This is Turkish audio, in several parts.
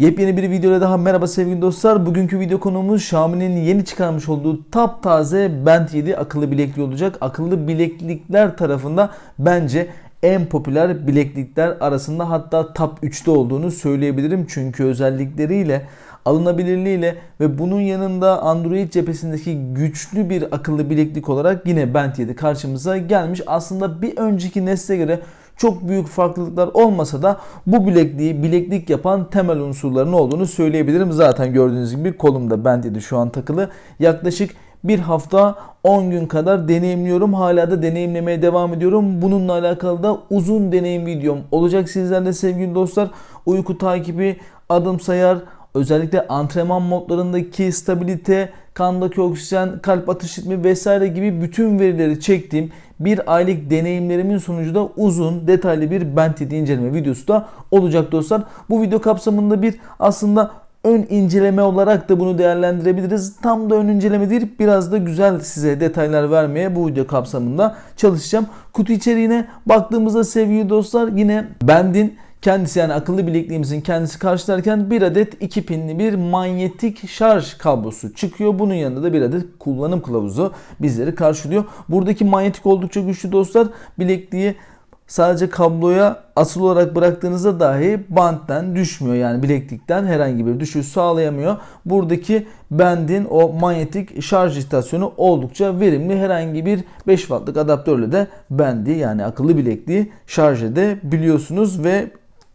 Yepyeni bir videoyla daha merhaba sevgili dostlar. Bugünkü video konuğumuz Xiaomi'nin yeni çıkarmış olduğu taptaze Band 7 akıllı bilekliği olacak. Akıllı bileklikler tarafında bence en popüler bileklikler arasında hatta top 3'te olduğunu söyleyebilirim. Çünkü özellikleriyle alınabilirliğiyle ve bunun yanında Android cephesindeki güçlü bir akıllı bileklik olarak yine Band 7 karşımıza gelmiş. Aslında bir önceki nesle göre çok büyük farklılıklar olmasa da bu bilekliği bileklik yapan temel unsurların olduğunu söyleyebilirim. Zaten gördüğünüz gibi kolumda 7 şu an takılı. Yaklaşık bir hafta 10 gün kadar deneyimliyorum. Hala da deneyimlemeye devam ediyorum. Bununla alakalı da uzun deneyim videom olacak sizlerle sevgili dostlar. Uyku takibi, adım sayar, özellikle antrenman modlarındaki stabilite, kandaki oksijen, kalp atış ritmi vesaire gibi bütün verileri çektiğim bir aylık deneyimlerimin sonucu da uzun, detaylı bir 7 inceleme videosu da olacak dostlar. Bu video kapsamında bir aslında ön inceleme olarak da bunu değerlendirebiliriz. Tam da ön inceleme değil, biraz da güzel size detaylar vermeye bu video kapsamında çalışacağım. Kutu içeriğine baktığımızda sevgili dostlar yine Band'in kendisi yani akıllı bilekliğimizin kendisi karşılarken bir adet iki pinli bir manyetik şarj kablosu çıkıyor. Bunun yanında da bir adet kullanım kılavuzu bizleri karşılıyor. Buradaki manyetik oldukça güçlü dostlar. Bilekliği sadece kabloya asıl olarak bıraktığınızda dahi banttan düşmüyor. Yani bileklikten herhangi bir düşüş sağlayamıyor. Buradaki bendin o manyetik şarj istasyonu oldukça verimli. Herhangi bir 5 wattlık adaptörle de bendi yani akıllı bilekliği şarj edebiliyorsunuz ve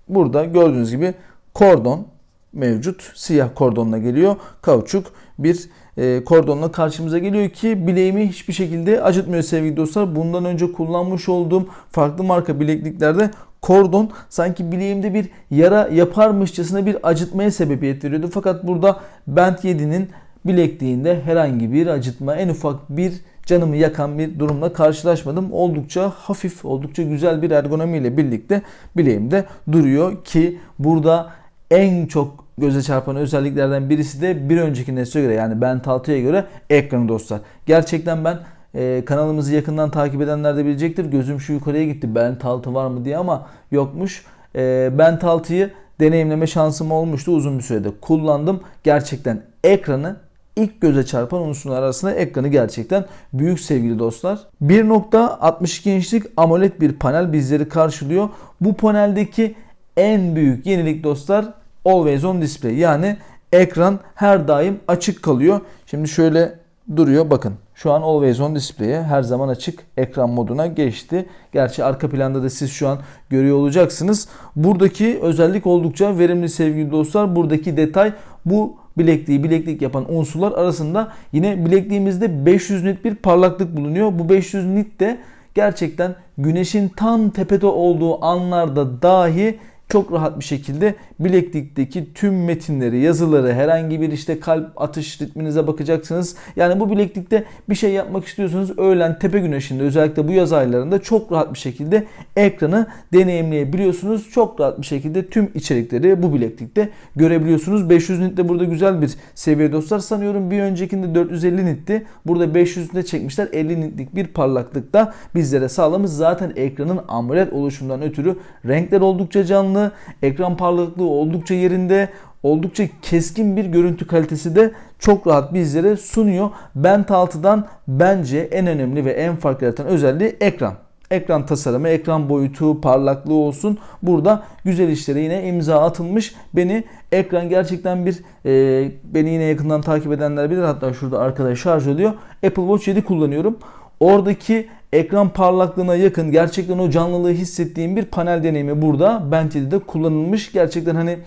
burada gördüğünüz gibi kordon mevcut. Siyah kordonla geliyor. Kauçuk bir e, kordonla karşımıza geliyor ki bileğimi hiçbir şekilde acıtmıyor sevgili dostlar. Bundan önce kullanmış olduğum farklı marka bilekliklerde kordon sanki bileğimde bir yara yaparmışçasına bir acıtmaya sebebiyet veriyordu. Fakat burada Band 7'nin bilekliğinde herhangi bir acıtma, en ufak bir canımı yakan bir durumla karşılaşmadım. Oldukça hafif, oldukça güzel bir ergonomiyle birlikte bileğimde duruyor ki burada en çok göze çarpan özelliklerden birisi de bir önceki nesle göre yani Band 6'ya göre ekranı dostlar. Gerçekten ben e, kanalımızı yakından takip edenler de bilecektir. Gözüm şu yukarıya gitti Band 6 var mı diye ama yokmuş. E, Band 6'yı deneyimleme şansım olmuştu. Uzun bir sürede kullandım. Gerçekten ekranı ilk göze çarpan unsurlar arasında ekranı gerçekten büyük sevgili dostlar. 1.62 inçlik AMOLED bir panel bizleri karşılıyor. Bu paneldeki en büyük yenilik dostlar Always on display yani ekran her daim açık kalıyor. Şimdi şöyle duruyor bakın. Şu an Always on display'e her zaman açık ekran moduna geçti. Gerçi arka planda da siz şu an görüyor olacaksınız. Buradaki özellik oldukça verimli sevgili dostlar. Buradaki detay bu bilekliği bileklik yapan unsurlar arasında yine bilekliğimizde 500 nit bir parlaklık bulunuyor. Bu 500 nit de gerçekten güneşin tam tepede olduğu anlarda dahi çok rahat bir şekilde bileklikteki tüm metinleri, yazıları, herhangi bir işte kalp atış ritminize bakacaksınız. Yani bu bileklikte bir şey yapmak istiyorsanız öğlen tepe güneşinde özellikle bu yaz aylarında çok rahat bir şekilde ekranı deneyimleyebiliyorsunuz. Çok rahat bir şekilde tüm içerikleri bu bileklikte görebiliyorsunuz. 500 nit de burada güzel bir seviye dostlar. Sanıyorum bir öncekinde 450 nitti. Burada 500 nite çekmişler. 50 nitlik bir parlaklık da bizlere sağlamış. Zaten ekranın AMOLED oluşumundan ötürü renkler oldukça canlı. Ekran parlaklığı oldukça yerinde. Oldukça keskin bir görüntü kalitesi de çok rahat bizlere sunuyor. Band 6'dan bence en önemli ve en fark yaratan özelliği ekran ekran tasarımı, ekran boyutu, parlaklığı olsun. Burada güzel işlere yine imza atılmış. Beni ekran gerçekten bir e, beni yine yakından takip edenler bilir. Hatta şurada arkada şarj oluyor. Apple Watch 7 kullanıyorum. Oradaki ekran parlaklığına yakın gerçekten o canlılığı hissettiğim bir panel deneyimi burada Band 7'de kullanılmış. Gerçekten hani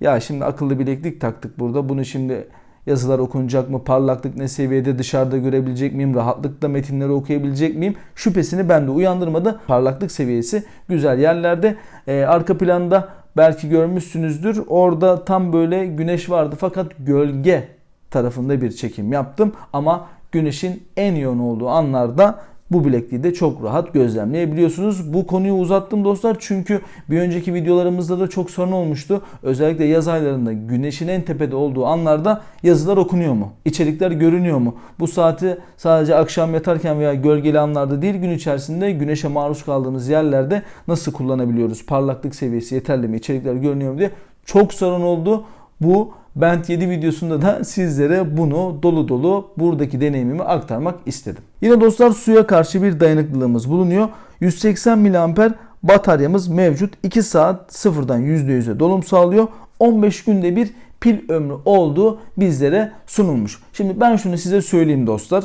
ya şimdi akıllı bileklik taktık burada. Bunu şimdi yazılar okunacak mı, parlaklık ne seviyede dışarıda görebilecek miyim, rahatlıkla metinleri okuyabilecek miyim şüphesini bende uyandırmadı. Parlaklık seviyesi güzel yerlerde. Ee, arka planda belki görmüşsünüzdür. Orada tam böyle güneş vardı fakat gölge tarafında bir çekim yaptım ama güneşin en yoğun olduğu anlarda bu bilekliği de çok rahat gözlemleyebiliyorsunuz. Bu konuyu uzattım dostlar çünkü bir önceki videolarımızda da çok sorun olmuştu. Özellikle yaz aylarında güneşin en tepede olduğu anlarda yazılar okunuyor mu? İçerikler görünüyor mu? Bu saati sadece akşam yatarken veya gölgeli anlarda değil gün içerisinde güneşe maruz kaldığımız yerlerde nasıl kullanabiliyoruz? Parlaklık seviyesi yeterli mi? İçerikler görünüyor mu diye çok sorun oldu. Bu Band 7 videosunda da sizlere bunu dolu dolu buradaki deneyimimi aktarmak istedim. Yine dostlar suya karşı bir dayanıklılığımız bulunuyor. 180 mAh bataryamız mevcut. 2 saat sıfırdan %100'e dolum sağlıyor. 15 günde bir pil ömrü olduğu bizlere sunulmuş. Şimdi ben şunu size söyleyeyim dostlar.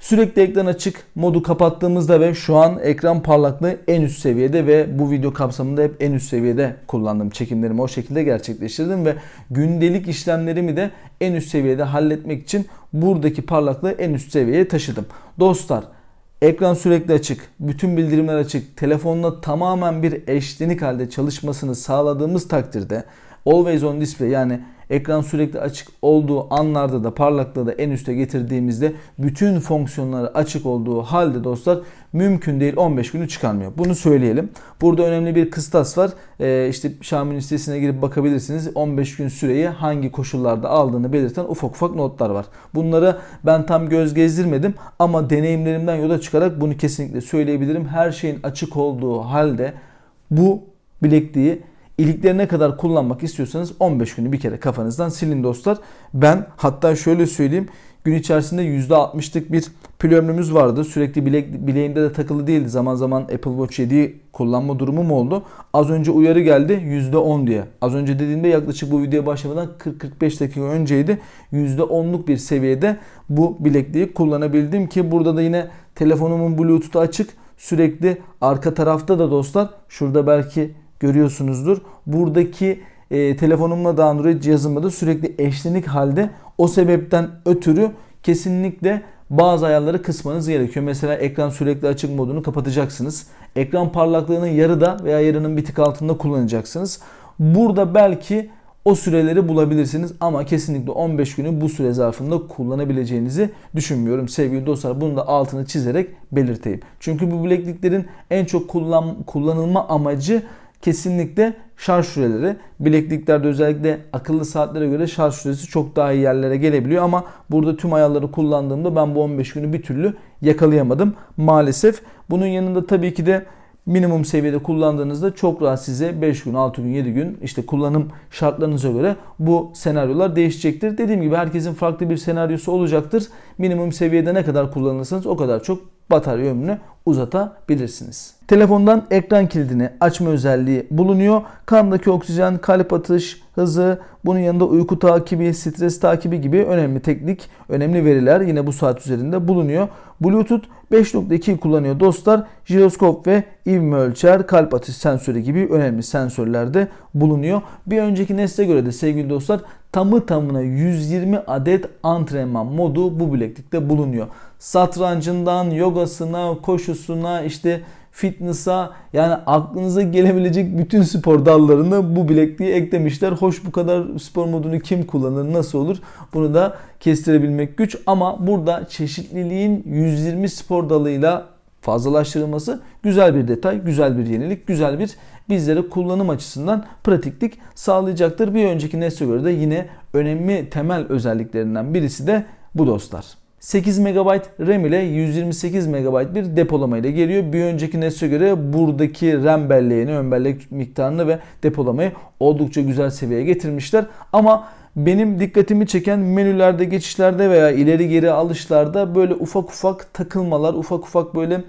Sürekli ekran açık modu kapattığımızda ve şu an ekran parlaklığı en üst seviyede ve bu video kapsamında hep en üst seviyede kullandım. Çekimlerimi o şekilde gerçekleştirdim ve gündelik işlemlerimi de en üst seviyede halletmek için buradaki parlaklığı en üst seviyeye taşıdım. Dostlar ekran sürekli açık, bütün bildirimler açık, telefonla tamamen bir eşlenik halde çalışmasını sağladığımız takdirde Always on display yani ekran sürekli açık olduğu anlarda da parlaklığı da en üste getirdiğimizde bütün fonksiyonları açık olduğu halde dostlar mümkün değil 15 günü çıkarmıyor. Bunu söyleyelim. Burada önemli bir kıstas var. Ee, işte Xiaomi'nin sitesine girip bakabilirsiniz. 15 gün süreyi hangi koşullarda aldığını belirten ufak ufak notlar var. Bunları ben tam göz gezdirmedim ama deneyimlerimden yola çıkarak bunu kesinlikle söyleyebilirim. Her şeyin açık olduğu halde bu bilekliği iliklerine kadar kullanmak istiyorsanız 15 günü bir kere kafanızdan silin dostlar. Ben hatta şöyle söyleyeyim gün içerisinde %60'lık bir pil vardı. Sürekli bilek, bileğimde de takılı değildi. Zaman zaman Apple Watch 7'yi kullanma durumum oldu. Az önce uyarı geldi %10 diye. Az önce dediğimde yaklaşık bu videoya başlamadan 40-45 dakika önceydi. %10'luk bir seviyede bu bilekliği kullanabildim ki burada da yine telefonumun Bluetooth'u açık. Sürekli arka tarafta da dostlar şurada belki görüyorsunuzdur. Buradaki e, telefonumla da Android cihazımla da sürekli eşlenik halde. O sebepten ötürü kesinlikle bazı ayarları kısmanız gerekiyor. Mesela ekran sürekli açık modunu kapatacaksınız. Ekran parlaklığının yarıda veya yarının bir tık altında kullanacaksınız. Burada belki o süreleri bulabilirsiniz ama kesinlikle 15 günü bu süre zarfında kullanabileceğinizi düşünmüyorum. Sevgili dostlar bunu da altını çizerek belirteyim. Çünkü bu bilekliklerin en çok kullan, kullanılma amacı kesinlikle şarj süreleri. Bilekliklerde özellikle akıllı saatlere göre şarj süresi çok daha iyi yerlere gelebiliyor ama burada tüm ayarları kullandığımda ben bu 15 günü bir türlü yakalayamadım maalesef. Bunun yanında tabii ki de minimum seviyede kullandığınızda çok rahat size 5 gün, 6 gün, 7 gün işte kullanım şartlarınıza göre bu senaryolar değişecektir. Dediğim gibi herkesin farklı bir senaryosu olacaktır. Minimum seviyede ne kadar kullanırsanız o kadar çok batarya ömrünü uzatabilirsiniz. Telefondan ekran kilidini açma özelliği bulunuyor. Kandaki oksijen, kalp atış, hızı, bunun yanında uyku takibi, stres takibi gibi önemli teknik, önemli veriler yine bu saat üzerinde bulunuyor. Bluetooth 5.2 kullanıyor dostlar. Jiroskop ve ivme ölçer, kalp atış sensörü gibi önemli sensörler de bulunuyor. Bir önceki nesle göre de sevgili dostlar tamı tamına 120 adet antrenman modu bu bileklikte bulunuyor. Satrancından yogasına, koşusuna, işte fitness'a yani aklınıza gelebilecek bütün spor dallarını bu bilekliğe eklemişler. Hoş bu kadar spor modunu kim kullanır, nasıl olur? Bunu da kestirebilmek güç ama burada çeşitliliğin 120 spor dalıyla fazlalaştırılması güzel bir detay, güzel bir yenilik, güzel bir bizlere kullanım açısından pratiklik sağlayacaktır. Bir önceki nesle göre de yine önemli temel özelliklerinden birisi de bu dostlar. 8 MB RAM ile 128 MB bir depolama ile geliyor. Bir önceki nesle göre buradaki RAM belleğini, ön bellek miktarını ve depolamayı oldukça güzel seviyeye getirmişler. Ama benim dikkatimi çeken menülerde, geçişlerde veya ileri geri alışlarda böyle ufak ufak takılmalar, ufak ufak böyle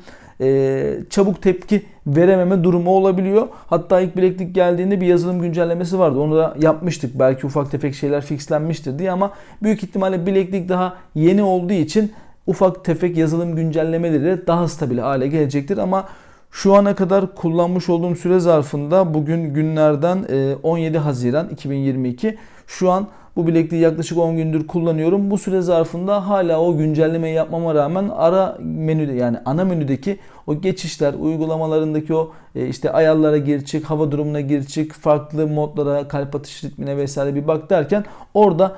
e, çabuk tepki verememe durumu olabiliyor. Hatta ilk bileklik geldiğinde bir yazılım güncellemesi vardı. Onu da yapmıştık. Belki ufak tefek şeyler fixlenmiştir diye ama büyük ihtimalle bileklik daha yeni olduğu için ufak tefek yazılım güncellemeleri daha stabil hale gelecektir ama şu ana kadar kullanmış olduğum süre zarfında bugün günlerden 17 Haziran 2022 şu an bu bilekliği yaklaşık 10 gündür kullanıyorum. Bu süre zarfında hala o güncellemeyi yapmama rağmen ara menüde yani ana menüdeki o geçişler, uygulamalarındaki o e, işte ayarlara gir çık, hava durumuna gir çık, farklı modlara, kalp atış ritmine vesaire bir bak derken orada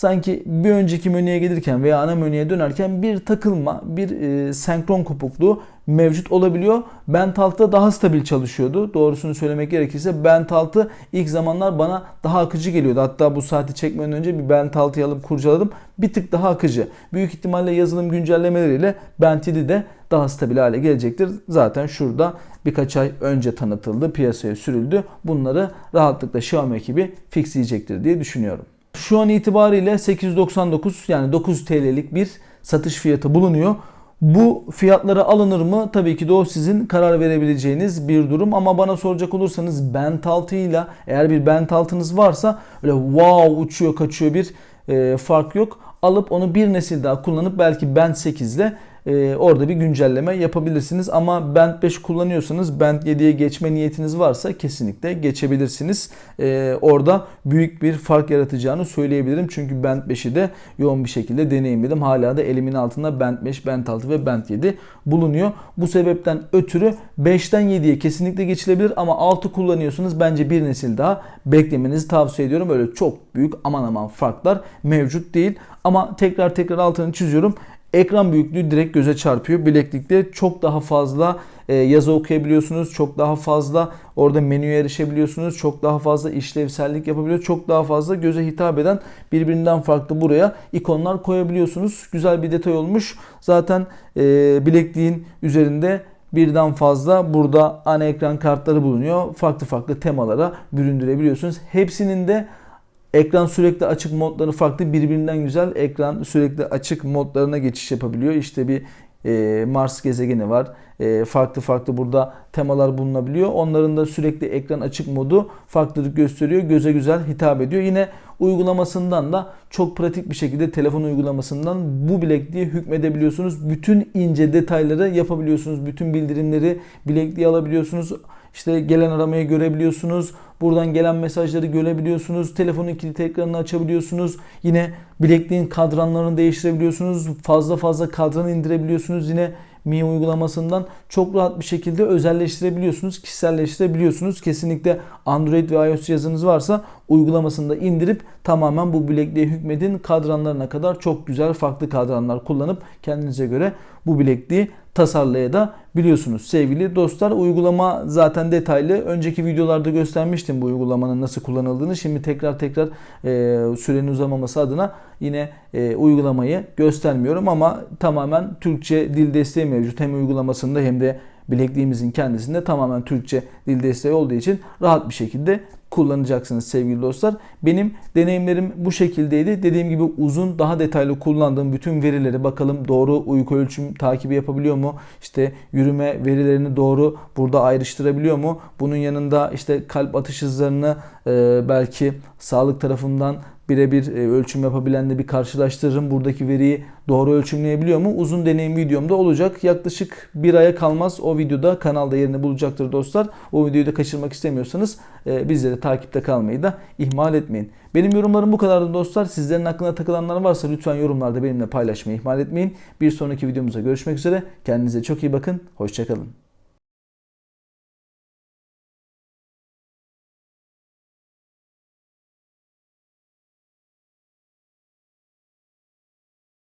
sanki bir önceki menüye gelirken veya ana menüye dönerken bir takılma, bir e, senkron kopukluğu mevcut olabiliyor. Bent 6'da daha stabil çalışıyordu. Doğrusunu söylemek gerekirse Bent 6 ilk zamanlar bana daha akıcı geliyordu. Hatta bu saati çekmeden önce bir Bent 6'yı alıp kurcaladım. Bir tık daha akıcı. Büyük ihtimalle yazılım güncellemeleriyle Bent 7 de daha stabil hale gelecektir. Zaten şurada birkaç ay önce tanıtıldı, piyasaya sürüldü. Bunları rahatlıkla Xiaomi ekibi fixleyecektir diye düşünüyorum. Şu an itibariyle 899 yani 9 TL'lik bir satış fiyatı bulunuyor. Bu fiyatlara alınır mı? Tabii ki de o sizin karar verebileceğiniz bir durum ama bana soracak olursanız Bent 6 ile eğer bir Bent 6'nız varsa öyle wow uçuyor kaçıyor bir e, fark yok. Alıp onu bir nesil daha kullanıp belki Bent 8 ile e, orada bir güncelleme yapabilirsiniz. Ama Band 5 kullanıyorsanız Band 7'ye geçme niyetiniz varsa kesinlikle geçebilirsiniz. E, orada büyük bir fark yaratacağını söyleyebilirim. Çünkü Band 5'i de yoğun bir şekilde deneyimledim. Hala da elimin altında Band 5, Band 6 ve Band 7 bulunuyor. Bu sebepten ötürü 5'ten 7'ye kesinlikle geçilebilir ama 6 kullanıyorsanız bence bir nesil daha beklemenizi tavsiye ediyorum. Böyle çok büyük aman aman farklar mevcut değil. Ama tekrar tekrar altını çiziyorum. Ekran büyüklüğü direkt göze çarpıyor. Bileklikte çok daha fazla e, yazı okuyabiliyorsunuz. Çok daha fazla orada menüye erişebiliyorsunuz. Çok daha fazla işlevsellik yapabiliyor. Çok daha fazla göze hitap eden birbirinden farklı buraya ikonlar koyabiliyorsunuz. Güzel bir detay olmuş. Zaten e, bilekliğin üzerinde birden fazla burada ana ekran kartları bulunuyor. Farklı farklı temalara büründürebiliyorsunuz. Hepsinin de Ekran sürekli açık modları farklı birbirinden güzel ekran sürekli açık modlarına geçiş yapabiliyor. İşte bir e, Mars gezegeni var. E, farklı farklı burada temalar bulunabiliyor. Onların da sürekli ekran açık modu farklılık gösteriyor. Göze güzel hitap ediyor. Yine uygulamasından da çok pratik bir şekilde telefon uygulamasından bu bilekliğe hükmedebiliyorsunuz. Bütün ince detayları yapabiliyorsunuz. Bütün bildirimleri bilekliğe alabiliyorsunuz. İşte gelen aramayı görebiliyorsunuz. Buradan gelen mesajları görebiliyorsunuz. Telefonun kilit ekranını açabiliyorsunuz. Yine bilekliğin kadranlarını değiştirebiliyorsunuz. Fazla fazla kadran indirebiliyorsunuz. Yine Mi uygulamasından çok rahat bir şekilde özelleştirebiliyorsunuz, kişiselleştirebiliyorsunuz. Kesinlikle Android ve iOS cihazınız varsa uygulamasını da indirip tamamen bu bilekliğe hükmedin. Kadranlarına kadar çok güzel farklı kadranlar kullanıp kendinize göre bu bilekliği tasarlayabiliyorsunuz. Sevgili dostlar uygulama zaten detaylı. Önceki videolarda göstermiştim bu uygulamanın nasıl kullanıldığını. Şimdi tekrar tekrar e, sürenin uzamaması adına yine e, uygulamayı göstermiyorum ama tamamen Türkçe dil desteği mevcut. Hem uygulamasında hem de bilekliğimizin kendisinde tamamen Türkçe dil desteği olduğu için rahat bir şekilde kullanacaksınız sevgili dostlar. Benim deneyimlerim bu şekildeydi. Dediğim gibi uzun daha detaylı kullandığım bütün verileri bakalım doğru uyku ölçüm takibi yapabiliyor mu? İşte yürüme verilerini doğru burada ayrıştırabiliyor mu? Bunun yanında işte kalp atış hızlarını e, belki sağlık tarafından birebir e, ölçüm yapabilenle bir karşılaştırırım. Buradaki veriyi doğru ölçümleyebiliyor mu? Uzun deneyim videomda olacak. Yaklaşık bir aya kalmaz. O videoda kanalda yerini bulacaktır dostlar. O videoyu da kaçırmak istemiyorsanız e, bizleri takipte kalmayı da ihmal etmeyin. Benim yorumlarım bu kadardı dostlar. Sizlerin aklına takılanlar varsa lütfen yorumlarda benimle paylaşmayı ihmal etmeyin. Bir sonraki videomuzda görüşmek üzere. Kendinize çok iyi bakın. Hoşçakalın.